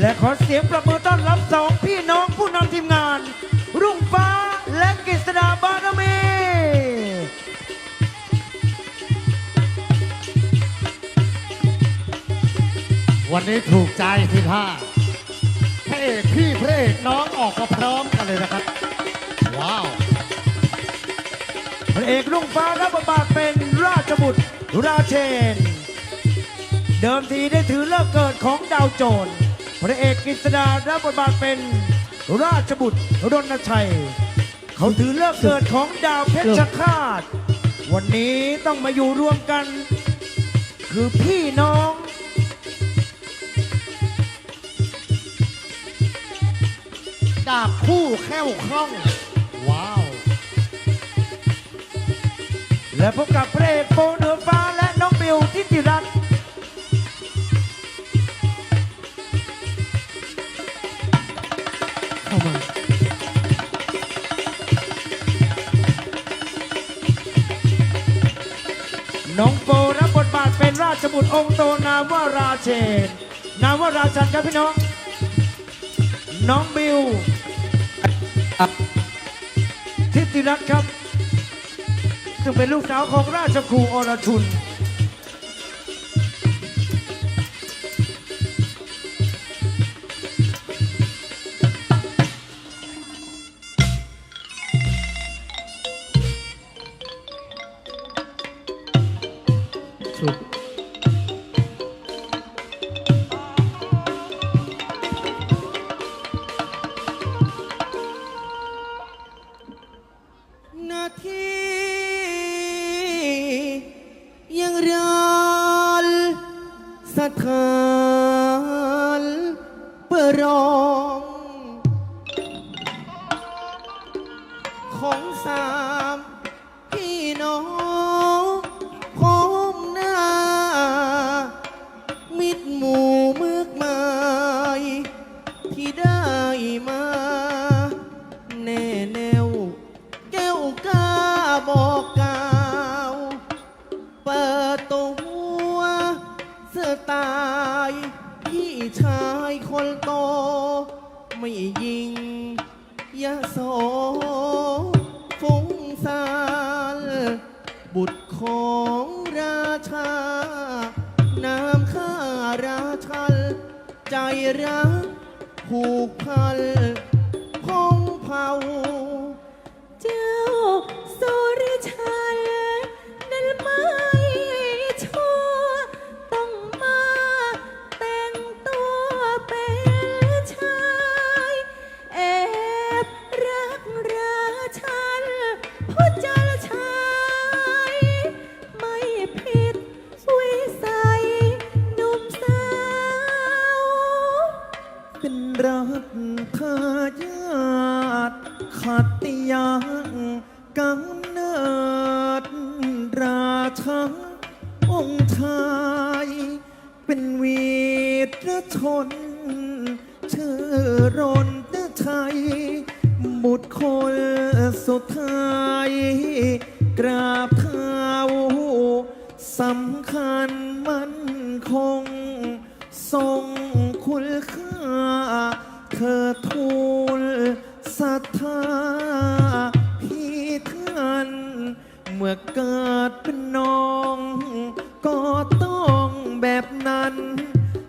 และขอเสียงประมือต้อนรับสองพี่น้องผู้นำทีมงาน รุ่งฟ้าและกฤษดาบารมีวันนี้ถูกใจที่ท่าพระเอกพี่พระเอกน้องออกมาพร้อมกันเลยนะครับ ว้าว พระเอกรุ่งฟ้ารับบทบาทเป็นราชบุตรราเชน เดิมทีได้ถือเลิกเกิดของดาวโจร พระเอกกฤษดารับบทบาทเป็นราชบุตรรณชัย เขาถือเลิกเกิดของดาวเพชรฆาต วันนี้ต้องมาอยู่ร่วมกัน คือพี่น้อง ดาบคู่แค้วคล่อง ว้าว และพบกับพระเอกโปเหนือฟ้าและน้องบิวทิติรัตน์ บุตรองค์โตนามว่าราเชนนาวราชันครับพี่น้อง น้องบิว ทิติรัตน์ครับ ซึ่งเป็นลูกสาวของราชครูอรชุน ยะโสฟุ้งซานบุตรของราชา นามข้าราชันใจรักผูกพัน กำเนิดราชาองค์ชายเป็นวีรชน ชื่อรนชัยบุตรคนสุดท้าย เกิดเป็นน้อง ก็ต้องแบบนั้น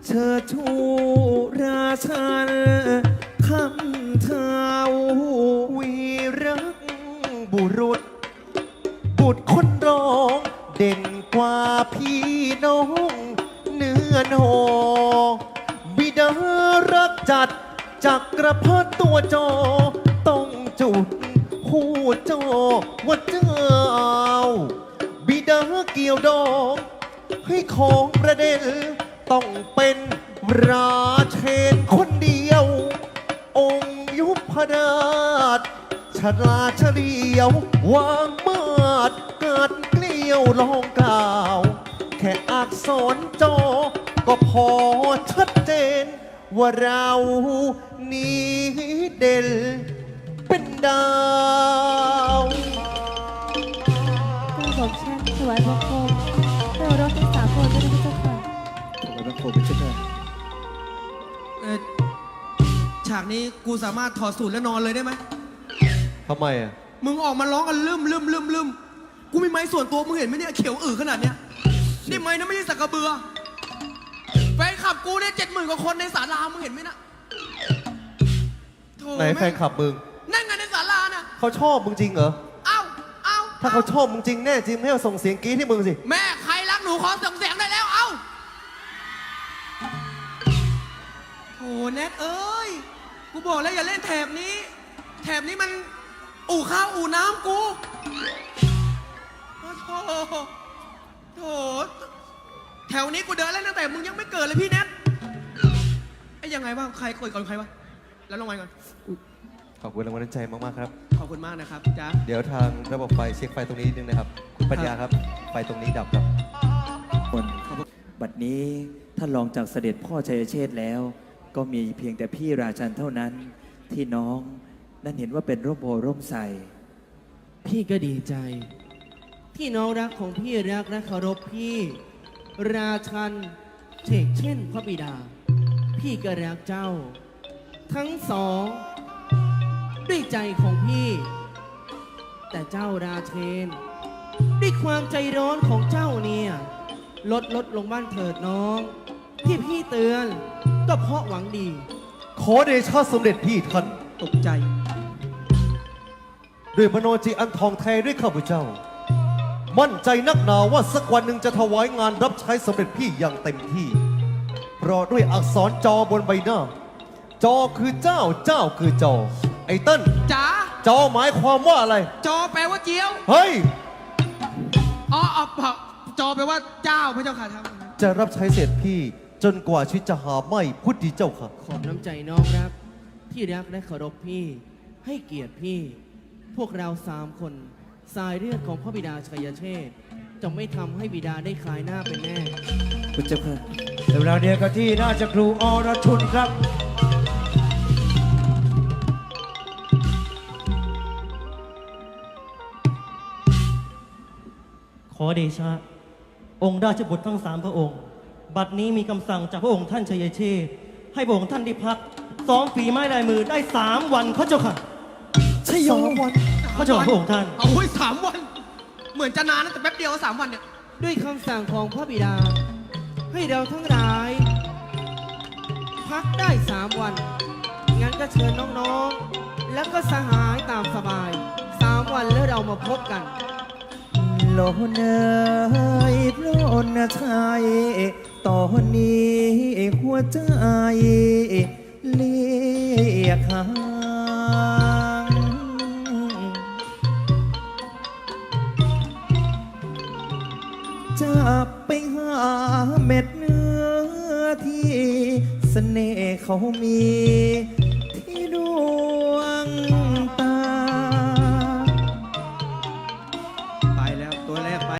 เชิดชูราชันคำเท้าวีรักบุรุษ บุตรคนรองเด่นกว่าพี่น้อง เนื้อนอบิดารักจัดจักรพรรดิตัวจอต้องจุด หูจอว่าเจ้า บิดาเกี่ยวดองให้ของประเด็น ต้องเป็นราเชนคนเดียว องค์ยุพราชฉลาเฉลียว วางมาดกัดเกลียวลองกล่าว แค่อักษรจอ ก็พอชัดเจน ว่าเรานี้เด่น เป็นดาว กระบอกฉันถวายบังคมเพื่อรถทั้งสามคนด้วยนะพระเจ้าค่ะถวายบังคมพระเจ้าค่ะเอ่อฉากนี้กูสามารถถอดสูตรแล้วนอนเลยได้ไหม ทำไมอะ มึงออกมาร้องกันลืมลืมลืมลืมกูมีไม้ส่วนตัวมึงเห็นไหมเนี่ยเขียวอือขนาดเนี้ยนี่ไม้นะไม่ใช่สักกระเบือแฟนคลับกูเนี่ยเจ็ดหมื่นกว่าคนในศาลามึงเห็นไหมนะโถ่ไหนแฟนคลับมึง เขาชอบมึงจริงเหรอ เอ้าเอ้าถ้าเขาชอบมึงจริงแน่จริงไม่ให้ส่งเสียงกรี๊ดให้มึงสิ แม่ใครรักหนูขอส่งเสียงได้แล้ว เอ้าโถแนทเอ้ย กูบอกแล้วอย่าเล่นแถบนี้ แถบนี้มันอู่ข้าวอู่น้ำกูโอ้โถโถแถวนี้กูเดินเล่นตั้งแต่มึงยังไม่เกิดเลยพี่แนทไอ้ยังไงวะใครกดก่อนใครวะ แล้วรางวัลก่อน ขอบคุณรางวัลน้ำใจมากๆครับ ขอบคุณมากนะครับจ้าเดี๋ยวทางระบบไฟเช็คไฟตรงนี้นิดนึงนะครับ คุณปัญญาครับ ไฟตรงนี้ดับครับ คนบัดนี้ท่านรองจากเสด็จพ่อชัยเชษฐ์แล้ว ก็มีเพียงแต่พี่ราชันเท่านั้นที่น้องนั้นเห็นว่าเป็นร่มโพร่มใสพี่ก็ดีใจ ที่น้องรักของพี่รักและเคารพพี่ ราชันเชกเช่นพระบิดา พี่ก็รักเจ้า ทั้งสอง ด้วยใจของพี่ แต่เจ้าราเชน ด้วยความใจร้อนของเจ้าเนี่ย ลดลดลงบ้านเถิดน้อง ที่พี่เตือนก็เพราะหวังดี ขอเดชะสมเด็จพี่ท่านตกใจ ด้วยมโนจิอันทองแท้ด้วยข้าพเจ้า มั่นใจนักหนาว่าสักวันหนึ่งจะถวายงานรับใช้สมเด็จพี่อย่างเต็มที่ เพราะด้วยอักษรจอบนใบหน้า จอคือเจ้าเจ้าคือจอ ไอ้เติ้ลจ๋าจอหมายความว่าอะไร จอแปลว่าเจียว เฮ้ย อ๋ออ๋อเปล่าจอแปลว่าเจ้าพระเจ้าค่ะครับจะรับใช้เสด็จพี่จนกว่าชีวิตจะหาไม่พุทธิเจ้าค่ะ ขอบน้ำใจน้องรัก ที่รักและเคารพพี่ ให้เกียรติพี่ พวกเราสามคนสายเลือดของพระบิดาชัยเชษฐ์จะไม่ทำให้บิดาได้คลายหน้าเป็นแน่ พุทธเจ้าค่ะเดี๋ยวเราเดียวกันที่ราชครูอรชุนครับ ขอเดชะ องค์ราชบุตรทั้งสามพระองค์ บัดนี้มีคำสั่งจากพระองค์ท่านชัยเชษฐ์ให้พระองค์ท่านได้พักซ้อมฝีไม้ลายมือได้สามวันพระเจ้าค่ะ ใช่ยอวัน พระเจ้าค่ะพระองค์ท่าน เอาไว้ยสามวัน เหมือนจะนานนะแต่แป๊บเดียวก็สามวันเนี่ย ด้วยคำสั่งของพระบิดา ให้เราทั้งหลาย พักได้สามวัน งั้นก็เชิญน้องๆ แล้วก็สหายตามสบายสามวันแล้วเรามาพบกันโลนเอยโลนชัยตอนนี้หัวใจเรียกหางจะไปหาเม็ดเนื้อที่เสน่ห์เขามี